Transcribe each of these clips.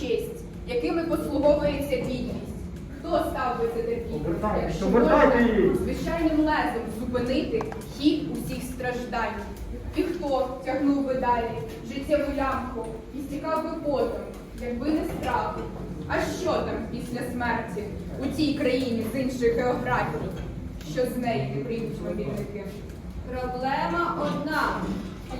честь, якими послуговується бідність. Хто став би це Обертайте, якщо можна звичайним лезом зупинити хід усіх страждань? І хто тягнув би далі життєву лямку і стікав би потом, якби не страх? А що там після смерті у тій країні з інших географій, що з неї не прийдуть мобільники? Проблема одна,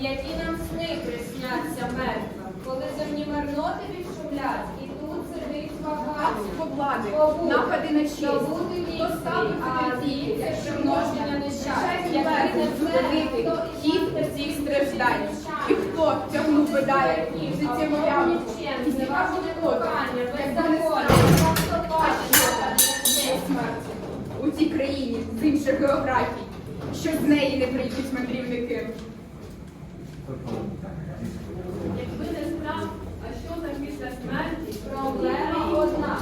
які нам сни присняться мертва, коли земні марноти відшумлять, і тут сидить Багатство влади, напади на честь, хто вічний, став би а це примноження нещастя. звичайним Як не зупинити хід усіх страждань. І хто тягнув педалі життєву ямку і стікав би потом, якби не страх. А що там після смерті у цій країні з інших географій, що з неї не прийдуть мандрівники? Якби не страх, а що там після смерті? Проблема одна,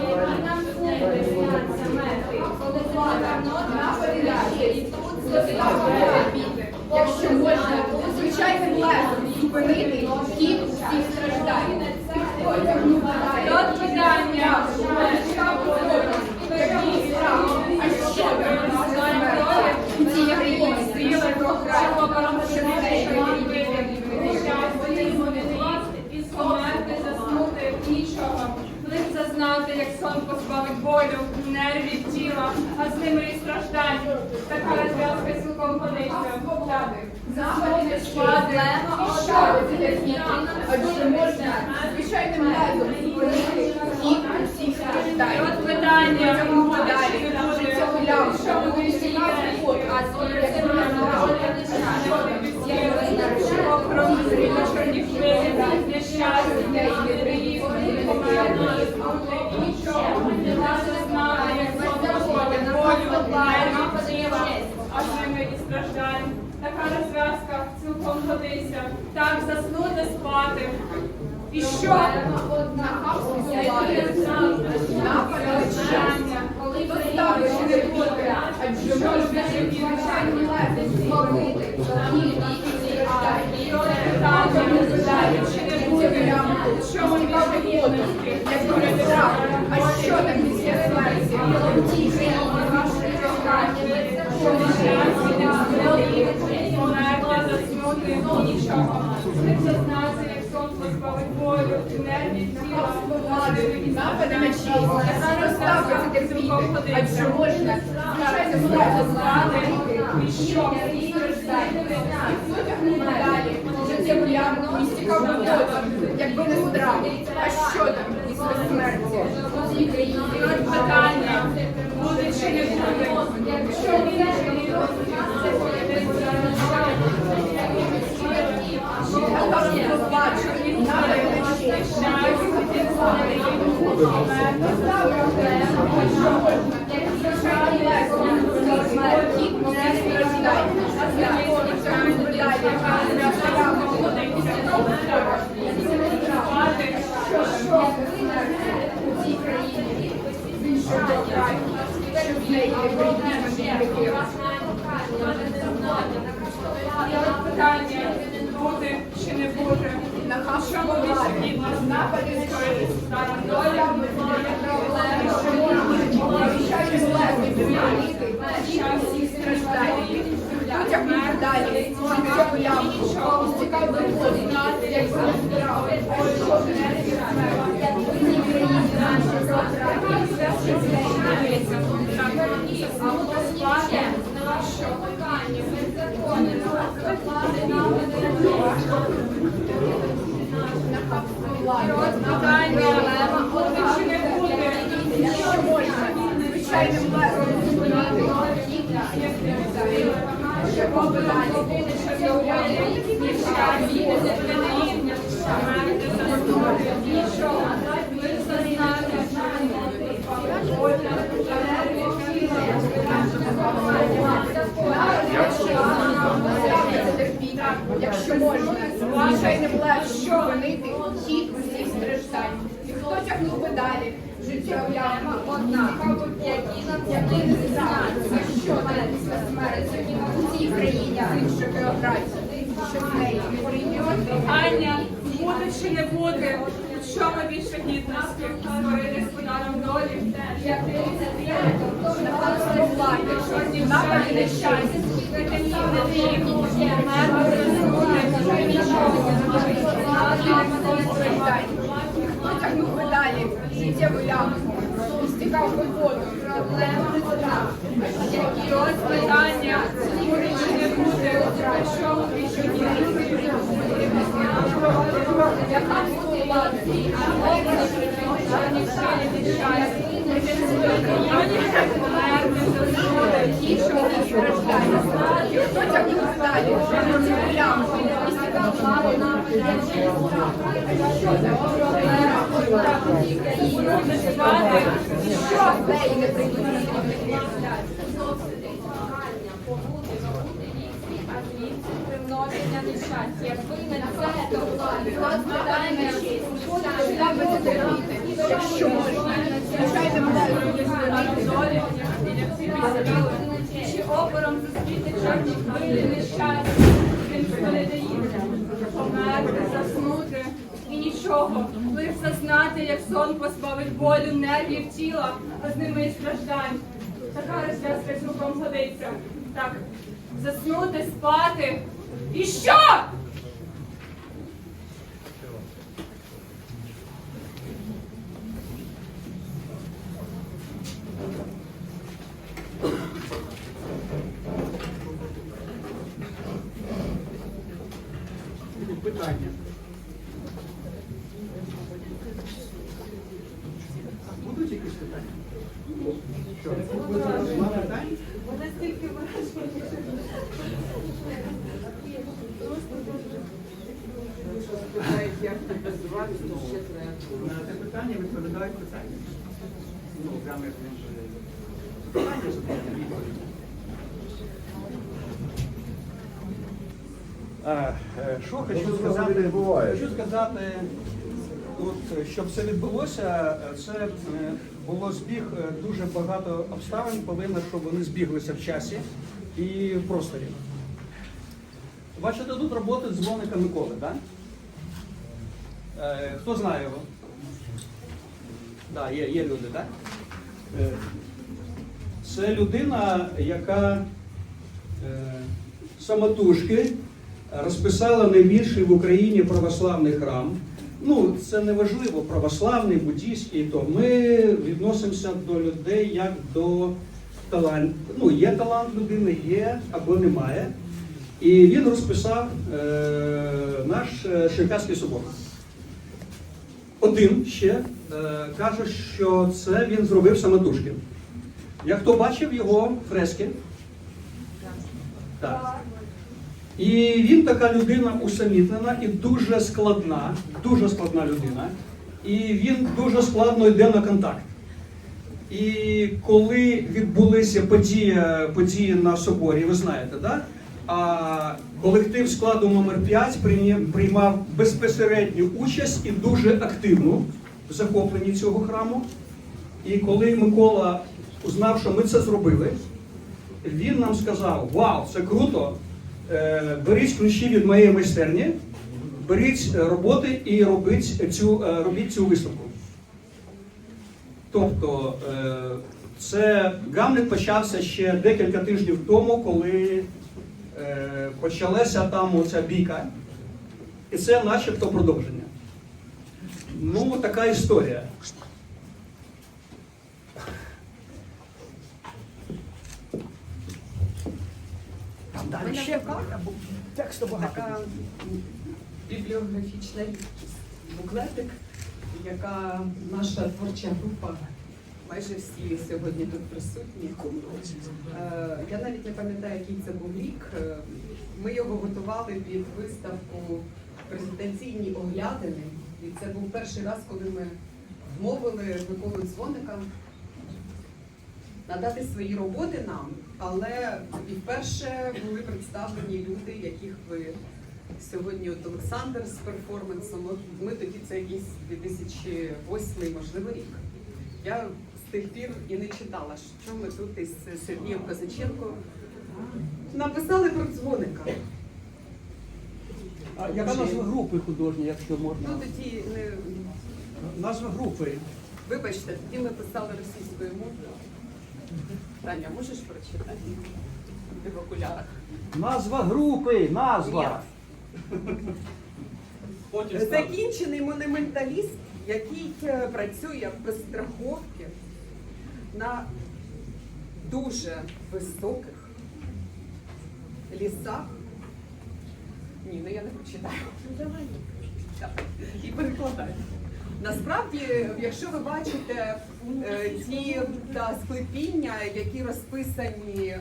які нам сни присняться мертві, коли земні марноти Напади на честь, і тут хто став би це терпіти, якщо можна звичайним лезом зупинити хід усіх страждань. І хто тягнув педалі От питання. А що там після смерті у цій країні з інших географій, що з неї не прийдуть мандрівники? І скомерти заснути нічого. Лиш зазнати, позбавить болю, нервів тіла, а з ними і страждань. Така розв'язка цілком годиться. Свободи, напади на честь, і що ви? Адже можна звичайним лезом зупинити хід усіх страждань. От питання. Цьому подалі, цьому лямку, що ви всі а Така розв'язка цілком годиться. Так, заснути, спати. І що? Нахабство влади, напади на честь, коли не буде, адже можна хід усіх страждань. Чи не буде? Що ми А що там після смерті? У тій країні вашої географії, що Померла, заснути, нічого. Не зазнати, як сон позбавить болю, нервів тіла, влади, напади на честь, розстави це терпіти, адже можна звичайним лезом зупинити що? всі страждання. І хто тягнув далі, життєву ямку і стікав би потім, якби не страх. А що там після смерті? У цій країні питання, буде чи не буде? Якщо питання, буде чи не як збирав. питання, буде чи не буде? Якщо можна, звичайним лезом хід всіх страждань. Ще побудалі, що Якщо можна, зупинити хід усіх страждань. І хто тягнув педалі, життя уявна одна, які нам тягли не знати, а що там після смерті у цій країні інша географія, що в неї не прийняти. Аня, буде чи не буде? У чому більше гідності? Створити сподаром долі? Як дивиться трієнтом, то напевно не платить, що. Потягнув лямку, і стікав по воду, проблема не одна. І ось питання, буде чи не буде? У чому більше гідності? Яка була цій, Ані ще не ті, що вони страждають. Що це? Неї не прийняти? Примноження нещастя. Якби не це, то влади. Якщо можна. Чи опором зустріти чорні хвилі нещастя, він передається, померти, заснути і нічого, лиш зазнати, як сон позбавить болю, нервів тіла, а з ними і страждань. Така розв'язка цілком годиться. Так, заснути, спати. І що? Питання. Будуть якісь питання? Що? Нема питань? Як тебе звати, то ще треба. На це питання відповідають питання. Ну, прямо як він же питання задає відповідь. Е, Що хочу сказати, хочу сказати, от, е, щоб це відбулося, е, це е, було збіг дуже багато обставин, повинно, щоб вони збіглися в часі і в просторі. Бачите, тут роботи дзвоника Миколи, так? Е, Хто знає його? Так, є, є люди, так? Е, Це людина, яка е, самотужки розписала найбільший в Україні православний храм. Ну, це не важливо, православний, буддійський, то ми відносимося до людей як до таланту. Ну, є талант людини, є або немає. І він розписав е, наш е, Черкаський собор. Один ще е, каже, що це він зробив самотужки. Як хто бачив його фрески? Так. І він така людина усамітнена і дуже складна, дуже складна людина. І він дуже складно йде на контакт. І коли відбулися події, події на соборі, ви знаєте, да? а колектив складу номер 5 приймав безпосередню участь і дуже активну в захопленні цього храму. І коли Микола узнав, що ми це зробили, він нам сказав: Вау, це круто! Е, Беріть ключі від моєї майстерні, беріть роботи і робіть цю, е, робіть цю виставку. Тобто е, це Гамлет почався ще декілька тижнів тому, коли почалася там оця бійка. І це начебто продовження. Ну, така історія. Далі ще тексту багато. Така бібліографічна. Буклетик, яка наша творча група, майже всі сьогодні тут присутні. Е, Я навіть не пам'ятаю, який це був рік. Е, Ми його готували під виставку презентаційні оглядини. І це був перший раз, коли ми вмовили Миколу Дзвоника надати свої роботи нам, але і вперше були представлені люди, яких ви Сьогодні от Олександр з перформансом. От Ми тоді це якийсь 2008, можливо, рік. Я з тих пір і не читала, що ми тут із Сергієм Козаченко написали про дзвоника. А яка назва групи художньої, якщо можна? Ну тоді не Назва групи. вибачте, тоді ми писали російською мовою. Таня, можеш прочитати? Ти в окулярах. Назва групи, назва. Потім ставлю. Закінчений монументаліст, який е, працює без страховки на дуже високих лісах. Ні, ну я не прочитаю. Так, І перекладаю. Насправді, якщо ви бачите ті та, склепіння, які розписані е,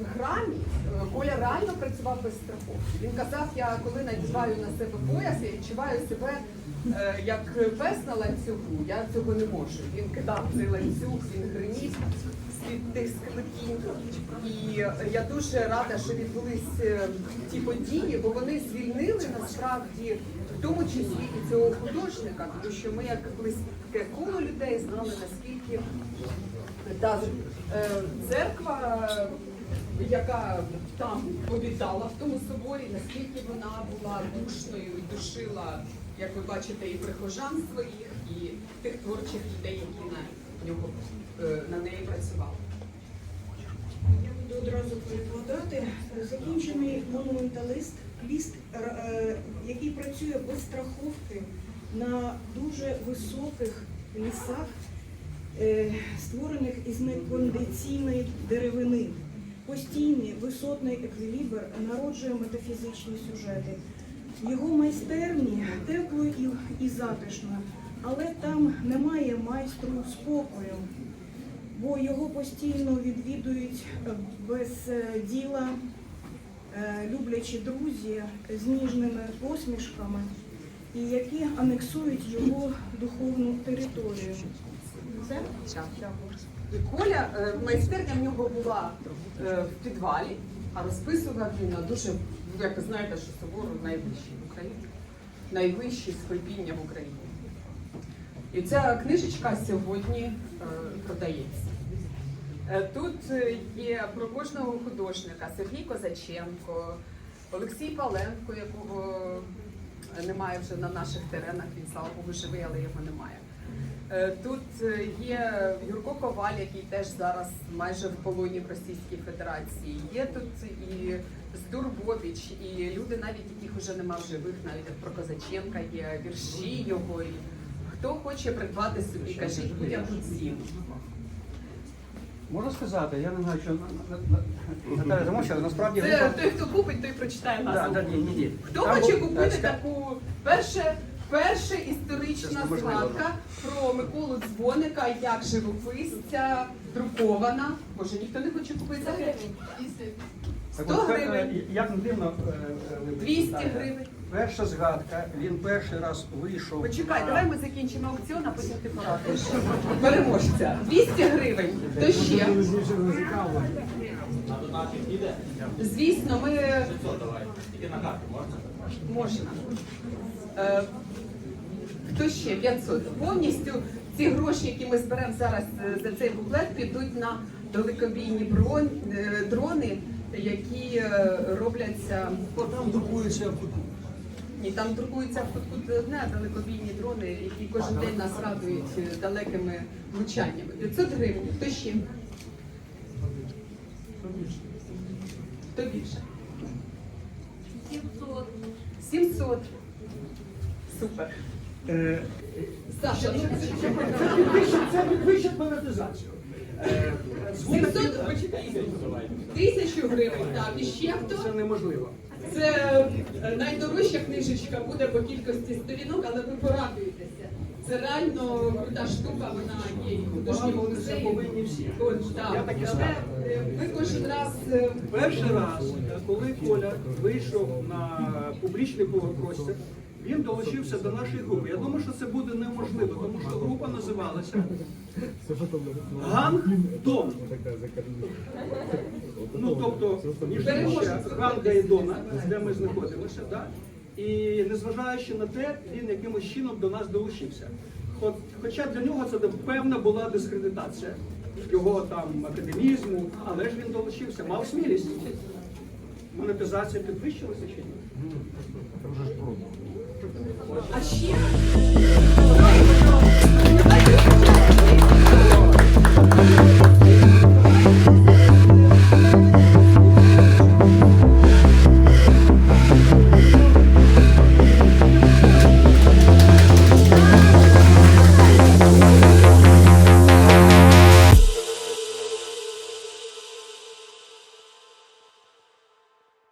в храмі, е, Коля реально працював без страховки. Він казав, я коли надіваю на себе пояс, я відчуваю себе е, як пес на ланцюгу. Я цього не можу. Він кидав цей ланцюг, він гримів з-під тих склепінь. І я дуже рада, що відбулись е, ті події, бо вони звільнили насправді в тому числі і цього художника, тому що ми як близьке коло людей знали, наскільки та е, церква, яка там обітала в тому соборі, наскільки вона була душною і душила, як ви бачите, і прихожан своїх, і тих творчих людей, які на нього е, на неї працювали. Я буду одразу перекладати. Закінчений монументалист, ліст, е, який працює без страховки на дуже високих лісах, е, створених із некондиційної деревини. Постійний висотний еквілібр народжує метафізичні сюжети. Його майстерні тепло і, затишно, але там немає майстру спокою бо його постійно відвідують без е, діла е, люблячі друзі з ніжними посмішками, і які анексують його духовну територію. Все? І Коля, е, майстерня в нього була е, в підвалі, а розписував він на дуже, як ви знаєте, що собор найвищий в Україні, найвищі склепіння в Україні. І ця книжечка сьогодні е, продається. Тут є про кожного художника Сергій Козаченко, Олексій Паленко, якого немає вже на наших теренах, він слава Богу живий, але його немає. Е, Тут е, є Юрко Коваль, який теж зараз майже в полоні в Російській Федерації. Є тут і Здур Бобіч, і люди, навіть яких вже нема в живих, навіть як про Козаченка є вірші його. Хто хоче придбати собі, кажіть, будь-яку ціну. Можна сказати, я не знаю, що на- на- на- Наталя замовчала, насправді Це той, хто купить, той прочитає Да, назву. да, ні, ні, ні. Хто Там хоче був- купити е, таку перше, перша історична Це можливо. згадка про Миколу Дзвоника як живописця, друкована. Боже, ніхто не хоче купити за гривень. Так 100 от, е, гривень. Як не дивно, е, е, вибачте, 200 Наталя, гривень. Перша згадка, він перший раз вийшов. Почекай, на- давай ми закінчимо аукціон, а потім ти порадуєш. Переможця. 200 гривень. То ще. Звісно, ми можна. Е, Хто ще? 500. Повністю ці гроші, які ми зберемо зараз е, за цей буклет, підуть на далекобійні брон- е, дрони, які е, робляться. Там друкується Ні, там друкуються в кутку одне, далекобійні дрони, які кожен день нас радують е, далекими влучаннями. 500 гривень. Хто ще? Хто більше? 700. 700. Супер. Е, Саша, ну Це підвищить, це підвищить монетизацію. Е, 700, почекай. Тисячу гривень, так. І ще хто? Це неможливо. Це е, найдорожча книжечка буде по кількості сторінок, але ви порадуєтеся. Це реально крута штука, вона є і художньому всі. От, так. Але знав. е, ми кожен раз е, Перший раз, коли Коля вийшов на публічний простір, він долучився до нашої групи. Я думаю, що це буде неможливо, тому що група називалася Ганг Дон. Ну тобто, між Ганга і Дона, де ми знаходимося, да? і незважаючи на те, він якимось чином до нас долучився. Хоча для нього це певна була дискредитація його там академізму, але ж він долучився, мав смілість. Монетизація підвищилася чи ні? А ще